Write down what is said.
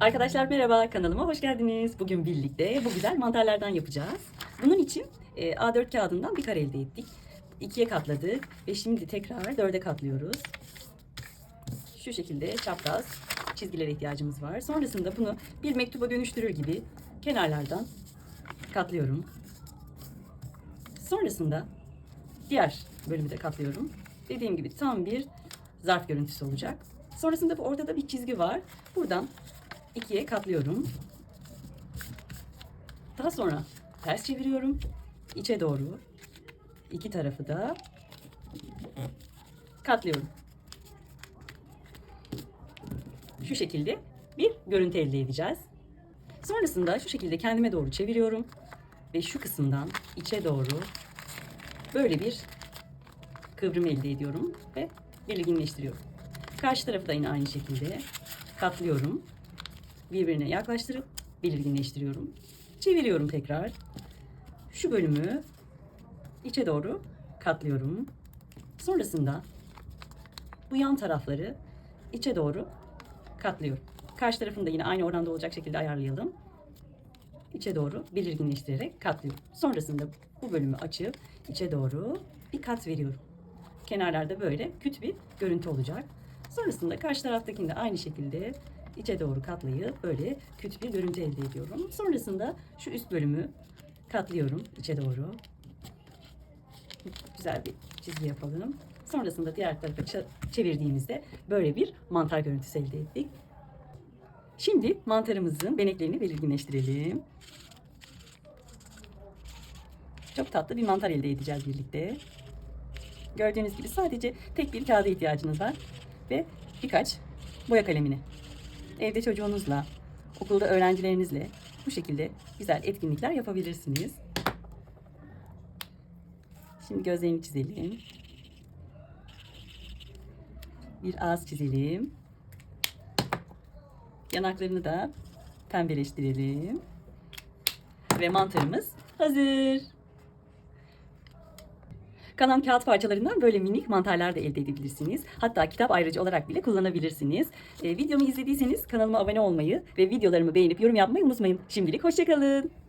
Arkadaşlar merhaba kanalıma hoş geldiniz. Bugün birlikte bu güzel mantarlardan yapacağız. Bunun için e, A4 kağıdından bir kare elde ettik. İkiye katladık ve şimdi tekrar dörde katlıyoruz. Şu şekilde çapraz çizgilere ihtiyacımız var. Sonrasında bunu bir mektuba dönüştürür gibi kenarlardan katlıyorum. Sonrasında diğer bölümü de katlıyorum. Dediğim gibi tam bir zarf görüntüsü olacak. Sonrasında bu ortada bir çizgi var. Buradan ikiye katlıyorum. Daha sonra ters çeviriyorum. içe doğru. İki tarafı da katlıyorum. Şu şekilde bir görüntü elde edeceğiz. Sonrasında şu şekilde kendime doğru çeviriyorum ve şu kısımdan içe doğru böyle bir kıvrım elde ediyorum ve belirginleştiriyorum. Karşı tarafı da yine aynı şekilde katlıyorum. Birbirine yaklaştırıp belirginleştiriyorum. Çeviriyorum tekrar. Şu bölümü içe doğru katlıyorum. Sonrasında bu yan tarafları içe doğru katlıyorum. Karşı tarafını da yine aynı oranda olacak şekilde ayarlayalım. İçe doğru belirginleştirerek katlıyorum. Sonrasında bu bölümü açıp içe doğru bir kat veriyorum. Kenarlarda böyle küt bir görüntü olacak. Sonrasında karşı taraftakini de aynı şekilde içe doğru katlayıp böyle küt bir görüntü elde ediyorum. Sonrasında şu üst bölümü katlıyorum içe doğru. Güzel bir çizgi yapalım. Sonrasında diğer tarafa çevirdiğimizde böyle bir mantar görüntüsü elde ettik. Şimdi mantarımızın beneklerini belirginleştirelim. Çok tatlı bir mantar elde edeceğiz birlikte. Gördüğünüz gibi sadece tek bir kağıda ihtiyacınız var ve birkaç boya kalemini. Evde çocuğunuzla, okulda öğrencilerinizle bu şekilde güzel etkinlikler yapabilirsiniz. Şimdi gözlerini çizelim. Bir ağız çizelim. Yanaklarını da pembeleştirelim. Ve mantarımız hazır. Kalan kağıt parçalarından böyle minik mantarlar da elde edebilirsiniz. Hatta kitap ayrıcı olarak bile kullanabilirsiniz. Ee, videomu izlediyseniz kanalıma abone olmayı ve videolarımı beğenip yorum yapmayı unutmayın. Şimdilik hoşçakalın.